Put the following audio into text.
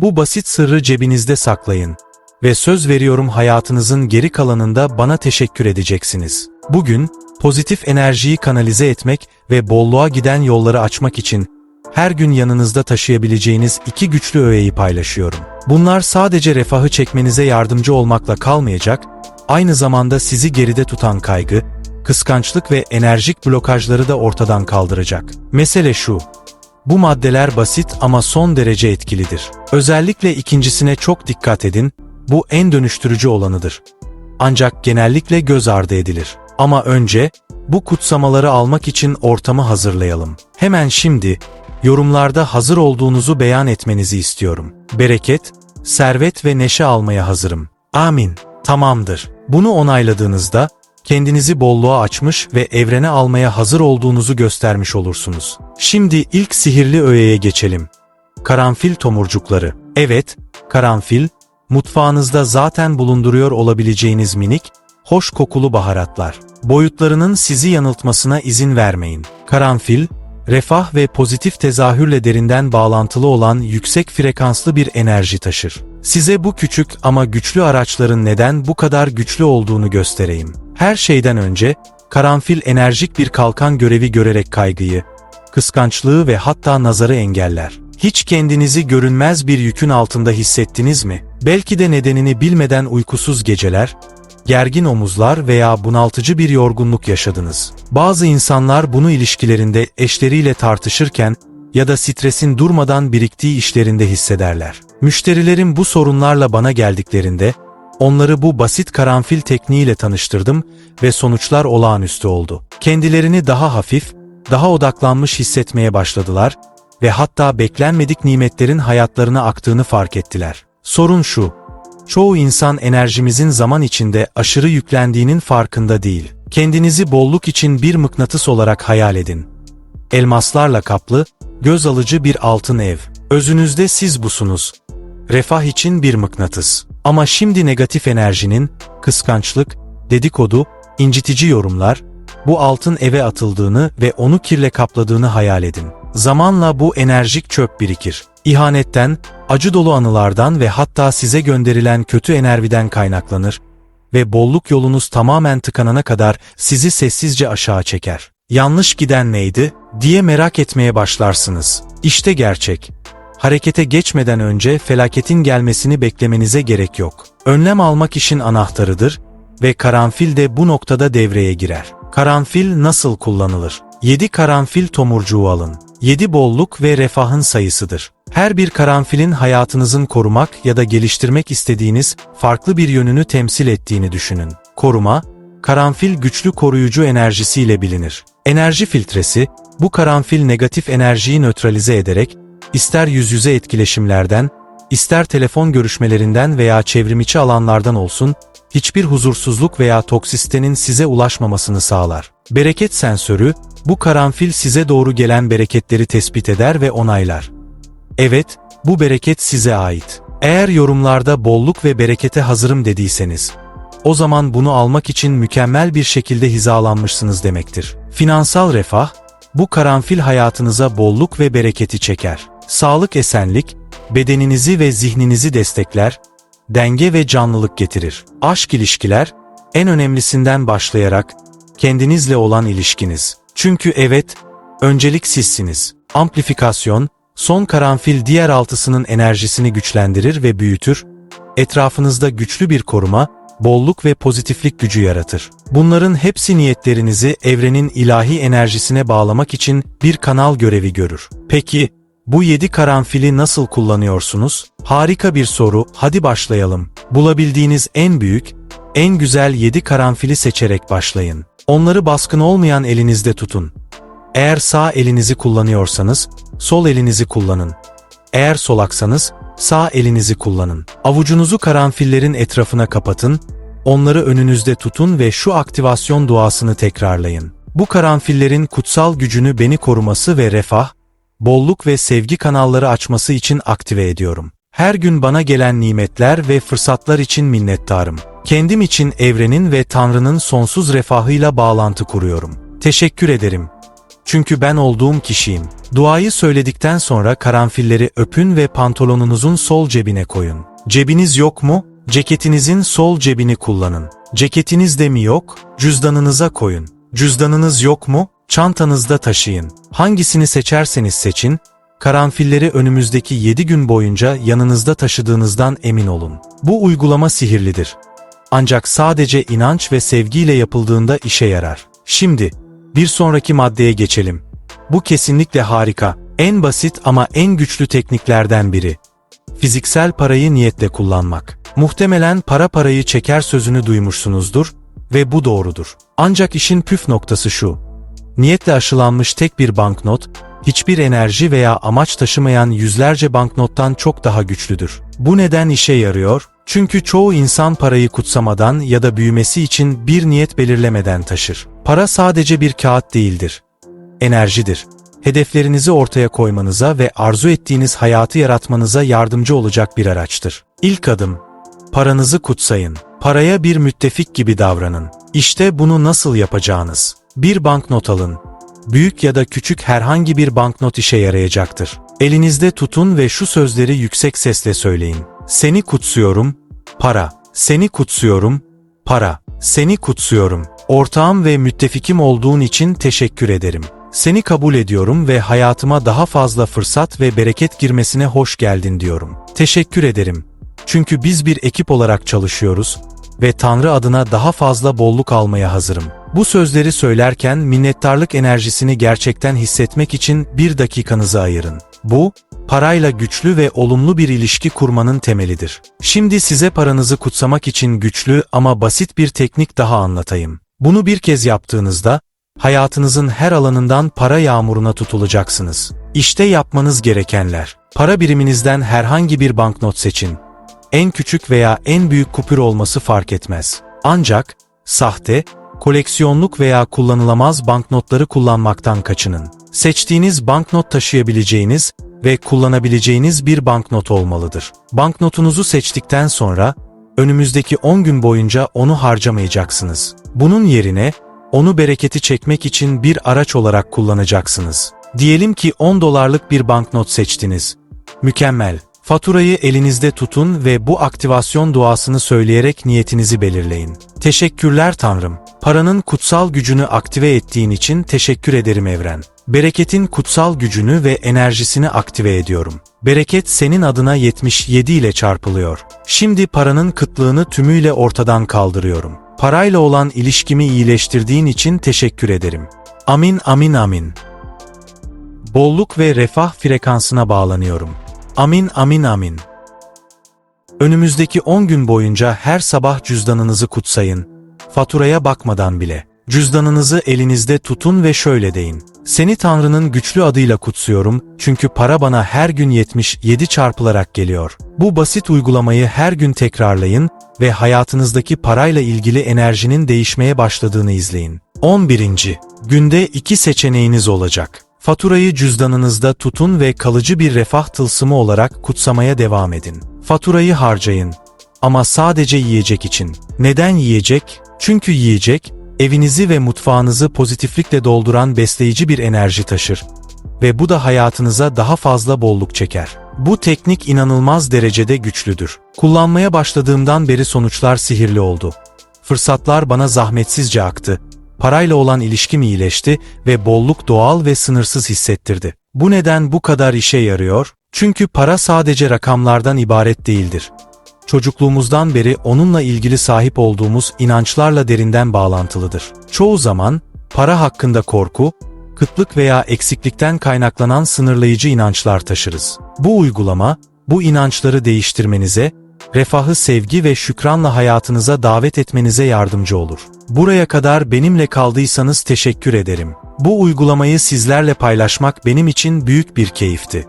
Bu basit sırrı cebinizde saklayın. Ve söz veriyorum hayatınızın geri kalanında bana teşekkür edeceksiniz. Bugün, pozitif enerjiyi kanalize etmek ve bolluğa giden yolları açmak için her gün yanınızda taşıyabileceğiniz iki güçlü öğeyi paylaşıyorum. Bunlar sadece refahı çekmenize yardımcı olmakla kalmayacak, aynı zamanda sizi geride tutan kaygı, kıskançlık ve enerjik blokajları da ortadan kaldıracak. Mesele şu, bu maddeler basit ama son derece etkilidir. Özellikle ikincisine çok dikkat edin, bu en dönüştürücü olanıdır. Ancak genellikle göz ardı edilir. Ama önce, bu kutsamaları almak için ortamı hazırlayalım. Hemen şimdi, yorumlarda hazır olduğunuzu beyan etmenizi istiyorum. Bereket, servet ve neşe almaya hazırım. Amin. Tamamdır. Bunu onayladığınızda, kendinizi bolluğa açmış ve evrene almaya hazır olduğunuzu göstermiş olursunuz. Şimdi ilk sihirli öğeye geçelim. Karanfil tomurcukları. Evet, karanfil, mutfağınızda zaten bulunduruyor olabileceğiniz minik, hoş kokulu baharatlar. Boyutlarının sizi yanıltmasına izin vermeyin. Karanfil, refah ve pozitif tezahürle derinden bağlantılı olan yüksek frekanslı bir enerji taşır. Size bu küçük ama güçlü araçların neden bu kadar güçlü olduğunu göstereyim. Her şeyden önce, karanfil enerjik bir kalkan görevi görerek kaygıyı, kıskançlığı ve hatta nazarı engeller. Hiç kendinizi görünmez bir yükün altında hissettiniz mi? Belki de nedenini bilmeden uykusuz geceler, gergin omuzlar veya bunaltıcı bir yorgunluk yaşadınız. Bazı insanlar bunu ilişkilerinde eşleriyle tartışırken ya da stresin durmadan biriktiği işlerinde hissederler. Müşterilerim bu sorunlarla bana geldiklerinde, onları bu basit karanfil tekniğiyle tanıştırdım ve sonuçlar olağanüstü oldu. Kendilerini daha hafif, daha odaklanmış hissetmeye başladılar ve hatta beklenmedik nimetlerin hayatlarına aktığını fark ettiler. Sorun şu, çoğu insan enerjimizin zaman içinde aşırı yüklendiğinin farkında değil. Kendinizi bolluk için bir mıknatıs olarak hayal edin. Elmaslarla kaplı, göz alıcı bir altın ev. Özünüzde siz busunuz. Refah için bir mıknatıs. Ama şimdi negatif enerjinin, kıskançlık, dedikodu, incitici yorumlar, bu altın eve atıldığını ve onu kirle kapladığını hayal edin. Zamanla bu enerjik çöp birikir. İhanetten, acı dolu anılardan ve hatta size gönderilen kötü enerjiden kaynaklanır ve bolluk yolunuz tamamen tıkanana kadar sizi sessizce aşağı çeker. Yanlış giden neydi diye merak etmeye başlarsınız. İşte gerçek. Harekete geçmeden önce felaketin gelmesini beklemenize gerek yok. Önlem almak işin anahtarıdır ve karanfil de bu noktada devreye girer. Karanfil nasıl kullanılır? 7 karanfil tomurcuğu alın. 7 bolluk ve refahın sayısıdır. Her bir karanfilin hayatınızın korumak ya da geliştirmek istediğiniz farklı bir yönünü temsil ettiğini düşünün. Koruma, karanfil güçlü koruyucu enerjisiyle bilinir. Enerji filtresi, bu karanfil negatif enerjiyi nötralize ederek, ister yüz yüze etkileşimlerden, ister telefon görüşmelerinden veya çevrimiçi alanlardan olsun, hiçbir huzursuzluk veya toksisitenin size ulaşmamasını sağlar. Bereket sensörü, bu karanfil size doğru gelen bereketleri tespit eder ve onaylar. Evet, bu bereket size ait. Eğer yorumlarda bolluk ve berekete hazırım dediyseniz, o zaman bunu almak için mükemmel bir şekilde hizalanmışsınız demektir. Finansal refah, bu karanfil hayatınıza bolluk ve bereketi çeker. Sağlık esenlik, bedeninizi ve zihninizi destekler, denge ve canlılık getirir. Aşk ilişkiler, en önemlisinden başlayarak, kendinizle olan ilişkiniz. Çünkü evet, öncelik sizsiniz. Amplifikasyon, son karanfil diğer altısının enerjisini güçlendirir ve büyütür, etrafınızda güçlü bir koruma, bolluk ve pozitiflik gücü yaratır. Bunların hepsi niyetlerinizi evrenin ilahi enerjisine bağlamak için bir kanal görevi görür. Peki, bu yedi karanfili nasıl kullanıyorsunuz? Harika bir soru, hadi başlayalım. Bulabildiğiniz en büyük, en güzel yedi karanfili seçerek başlayın. Onları baskın olmayan elinizde tutun. Eğer sağ elinizi kullanıyorsanız, sol elinizi kullanın. Eğer solaksanız, sağ elinizi kullanın. Avucunuzu karanfillerin etrafına kapatın, onları önünüzde tutun ve şu aktivasyon duasını tekrarlayın. Bu karanfillerin kutsal gücünü beni koruması ve refah, bolluk ve sevgi kanalları açması için aktive ediyorum. Her gün bana gelen nimetler ve fırsatlar için minnettarım. Kendim için evrenin ve Tanrı'nın sonsuz refahıyla bağlantı kuruyorum. Teşekkür ederim. Çünkü ben olduğum kişiyim. Duayı söyledikten sonra karanfilleri öpün ve pantolonunuzun sol cebine koyun. Cebiniz yok mu? Ceketinizin sol cebini kullanın. Ceketiniz de mi yok? Cüzdanınıza koyun. Cüzdanınız yok mu? Çantanızda taşıyın. Hangisini seçerseniz seçin, karanfilleri önümüzdeki 7 gün boyunca yanınızda taşıdığınızdan emin olun. Bu uygulama sihirlidir. Ancak sadece inanç ve sevgiyle yapıldığında işe yarar. Şimdi, bir sonraki maddeye geçelim. Bu kesinlikle harika, en basit ama en güçlü tekniklerden biri. Fiziksel parayı niyetle kullanmak. Muhtemelen para parayı çeker sözünü duymuşsunuzdur ve bu doğrudur. Ancak işin püf noktası şu. Niyetle aşılanmış tek bir banknot, hiçbir enerji veya amaç taşımayan yüzlerce banknottan çok daha güçlüdür. Bu neden işe yarıyor? Çünkü çoğu insan parayı kutsamadan ya da büyümesi için bir niyet belirlemeden taşır. Para sadece bir kağıt değildir. Enerjidir. Hedeflerinizi ortaya koymanıza ve arzu ettiğiniz hayatı yaratmanıza yardımcı olacak bir araçtır. İlk adım, paranızı kutsayın. Paraya bir müttefik gibi davranın. İşte bunu nasıl yapacağınız. Bir banknot alın. Büyük ya da küçük herhangi bir banknot işe yarayacaktır. Elinizde tutun ve şu sözleri yüksek sesle söyleyin. Seni kutsuyorum, para. Seni kutsuyorum, para. Seni kutsuyorum. Ortağım ve müttefikim olduğun için teşekkür ederim. Seni kabul ediyorum ve hayatıma daha fazla fırsat ve bereket girmesine hoş geldin diyorum. Teşekkür ederim. Çünkü biz bir ekip olarak çalışıyoruz ve Tanrı adına daha fazla bolluk almaya hazırım. Bu sözleri söylerken minnettarlık enerjisini gerçekten hissetmek için bir dakikanızı ayırın. Bu, parayla güçlü ve olumlu bir ilişki kurmanın temelidir. Şimdi size paranızı kutsamak için güçlü ama basit bir teknik daha anlatayım. Bunu bir kez yaptığınızda, hayatınızın her alanından para yağmuruna tutulacaksınız. İşte yapmanız gerekenler. Para biriminizden herhangi bir banknot seçin. En küçük veya en büyük kupür olması fark etmez. Ancak, sahte, koleksiyonluk veya kullanılamaz banknotları kullanmaktan kaçının. Seçtiğiniz banknot taşıyabileceğiniz ve kullanabileceğiniz bir banknot olmalıdır. Banknotunuzu seçtikten sonra, önümüzdeki 10 gün boyunca onu harcamayacaksınız. Bunun yerine, onu bereketi çekmek için bir araç olarak kullanacaksınız. Diyelim ki 10 dolarlık bir banknot seçtiniz. Mükemmel. Faturayı elinizde tutun ve bu aktivasyon duasını söyleyerek niyetinizi belirleyin. Teşekkürler Tanrım. Paranın kutsal gücünü aktive ettiğin için teşekkür ederim evren. Bereketin kutsal gücünü ve enerjisini aktive ediyorum. Bereket senin adına 77 ile çarpılıyor. Şimdi paranın kıtlığını tümüyle ortadan kaldırıyorum. Parayla olan ilişkimi iyileştirdiğin için teşekkür ederim. Amin amin amin. Bolluk ve refah frekansına bağlanıyorum. Amin amin amin. Önümüzdeki 10 gün boyunca her sabah cüzdanınızı kutsayın. Faturaya bakmadan bile. Cüzdanınızı elinizde tutun ve şöyle deyin. Seni Tanrı'nın güçlü adıyla kutsuyorum çünkü para bana her gün 77 çarpılarak geliyor. Bu basit uygulamayı her gün tekrarlayın ve hayatınızdaki parayla ilgili enerjinin değişmeye başladığını izleyin. 11. Günde iki seçeneğiniz olacak. Faturayı cüzdanınızda tutun ve kalıcı bir refah tılsımı olarak kutsamaya devam edin. Faturayı harcayın. Ama sadece yiyecek için. Neden yiyecek? Çünkü yiyecek, evinizi ve mutfağınızı pozitiflikle dolduran besleyici bir enerji taşır. Ve bu da hayatınıza daha fazla bolluk çeker. Bu teknik inanılmaz derecede güçlüdür. Kullanmaya başladığımdan beri sonuçlar sihirli oldu. Fırsatlar bana zahmetsizce aktı parayla olan ilişkim iyileşti ve bolluk doğal ve sınırsız hissettirdi. Bu neden bu kadar işe yarıyor? Çünkü para sadece rakamlardan ibaret değildir. Çocukluğumuzdan beri onunla ilgili sahip olduğumuz inançlarla derinden bağlantılıdır. Çoğu zaman para hakkında korku, kıtlık veya eksiklikten kaynaklanan sınırlayıcı inançlar taşırız. Bu uygulama, bu inançları değiştirmenize refahı sevgi ve şükranla hayatınıza davet etmenize yardımcı olur. Buraya kadar benimle kaldıysanız teşekkür ederim. Bu uygulamayı sizlerle paylaşmak benim için büyük bir keyifti.